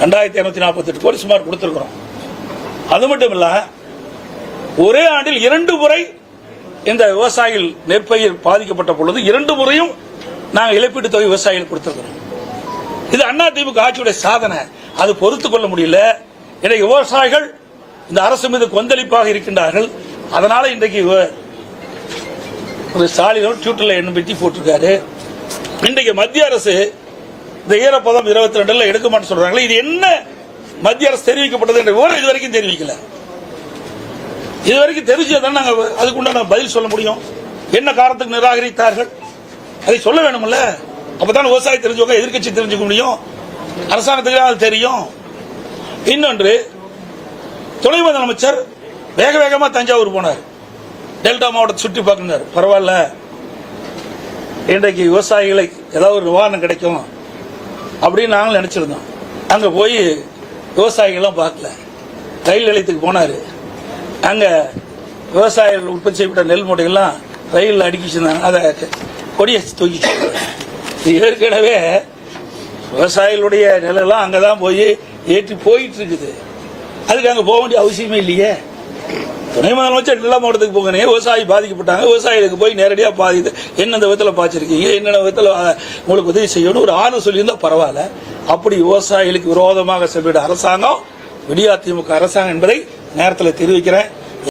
ரெண்டாயிரத்தி இரநூத்தி நாற்பத்தெட்டு கோடி சுமார் கொடுத்துருக்குறோம். அது மட்டும் இல்ல ஒரே ஆண்டில் இரண்டு முறை இந்த விவசாயிகள் நெற்பயிர் பாதிக்கப்பட்ட பொழுது இரண்டு முறையும் நாங்கள் இழப்பீட்டு தொகை விவசாயிகள் கொடுத்துருக்கிறோம். இது அண்ணா திமுக ஆட்சியுடைய சாதனை. அது பொறுத்து கொள்ள முடியல. இன்றைக்கு விவசாயிகள் இந்த அரசு மீது கொந்தளிப்பாக இருக்கின்றார்கள். அதனால இன்றைக்கு ஒரு ஸ்டாலின் ட்விட்டர்ல என்ன போட்டிருக்காரு. இன்றைக்கு மத்திய அரசு இந்த ஈரப்பதம் இருபத்தி ரெண்டுல எடுக்க சொல்றாங்களே இது என்ன மத்திய அரசு தெரிவிக்கப்பட்டது என்ற விவரம் இது வரைக்கும் தெரிவிக்கல. இது வரைக்கும் தெரிஞ்சதான் நாங்க அதுக்குண்டான பதில் சொல்ல முடியும். என்ன காரணத்துக்கு நிராகரித்தார்கள்? அதை சொல்ல வேணும்ல? அப்பதான் விவசாயி தெரிஞ்சவங்க எதிர்கட்சி தெரிஞ்சுக்க முடியும். அரசாங்கத்துக்கு அது தெரியும். இன்னொன்று துணை முதலமைச்சர் வேக வேகமா தஞ்சாவூர் போனார். டெல்டா மாவட்டத்தை சுற்றி பார்க்கினார் பரவாயில்ல. இன்றைக்கு விவசாயிகளுக்கு ஏதாவது ஒரு நிவாரணம் கிடைக்கும். அப்படின்னு நாங்களும் நினச்சிருந்தோம். அங்கே போய் விவசாயிகள்லாம் பார்க்கல. ரயில் நிலையத்துக்கு போனார். அங்கே விவசாயிகள் உற்பத்தி செய்யப்பட்ட நெல் மூட்டைகள்லாம் ரயிலில் அடுக்கி வச்சுருந்தாங்க அதை கொடியை தூக்கி ஏற்கனவே விவசாயிகளுடைய நிலெல்லாம் அங்கதான் போய் ஏற்றி போயிட்டு இருக்குது. அதுக்கு அங்கே போக வேண்டிய அவசியமே இல்லையே. துணை முதலமைச்சர் எல்லா மாவட்டத்துக்கு போங்க. விவசாயி பாதிக்கப்பட்டாங்க. விவசாயிகளுக்கு போய் நேரடியாக பாதித்து என்னென்ன விதத்தில் பாய்ச்சிருக்கீங்க என்னென்ன விதத்தில் உங்களுக்கு உதவி செய்யணும் ஒரு ஆறு சொல்லியிருந்தால் பரவாயில்ல. அப்படி விவசாயிகளுக்கு விரோதமாக செல்விட அரசாங்கம் விடியா திமுக அரசாங்கம் என்பதை நேரத்தில் தெரிவிக்கிறேன்.